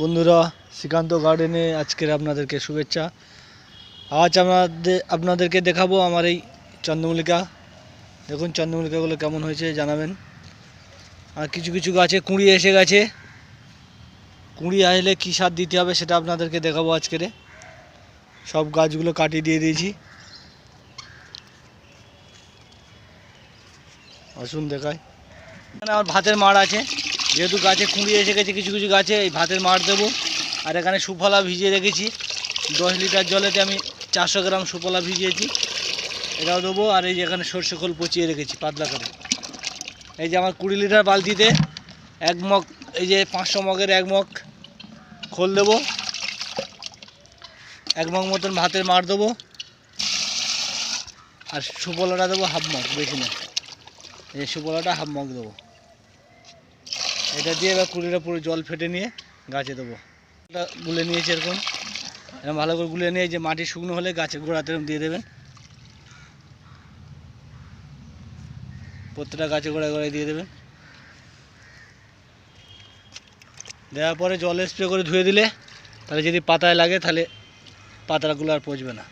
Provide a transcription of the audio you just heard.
বন্ধুরা, শ্রীকান্ত গার্ডেনে আজকের আপনাদেরকে শুভেচ্ছা। আজ আপনাদের আপনাদেরকে দেখাবো আমার এই চন্দ্রমল্লিকা। দেখুন চন্দ্রমল্লিকাগুলো কেমন হয়েছে, জানাবেন। আর কিছু কিছু গাছে কুঁড়ি এসে গেছে। কুঁড়ি আসলে কী সার দিতে হবে সেটা আপনাদেরকে দেখাবো আজকেরে সব গাছগুলো কাটিয়ে দিয়ে দিয়েছি। আসুন দেখায় আমার ভাতের মাড় আছে। যেহেতু গাছে কুঁড়ি এসে গেছে, কিছু কিছু গাছে এই ভাতের মাড় দেবো। আর এখানে সুফলা ভিজিয়ে রেখেছি। দশ লিটার জলেতে আমি চারশো গ্রাম সুফলা ভিজিয়েছি। এটাও দেবো, আর এই যে এখানে সর্ষে খোল পচিয়ে রেখেছি পাতলা করে। এই যে আমার কুড়ি লিটার বালতিতে এক মগ, এই যে পাঁচশো মগের এক মগ খোল দেবো। এক মগ মতন ভাতের মার দেবো। আর সুফলাটা দেবো হাফ মগ, বেশি না এই সুফলাটা হাফ মগ দেবো। এটা দিয়ে এবার কুড়িটা পুরো জল ফেটে নিয়ে গাছে দেবো। এটা গুলে নিয়েছি এরকম। এরকম ভালো করে গুলে নিয়ে যে মাটি শুকনো হলে গাছের গোড়াতে এরকম দিয়ে দেবেন। প্রত্যেকটা গাছে গোড়ায় গোড়ায় দিয়ে দেবেন। দেওয়ার পরে জল স্প্রে করে ধুয়ে দিলে তাহলে যদি পাতায় লাগে তাহলে পাতাগুলো আর পচবে না।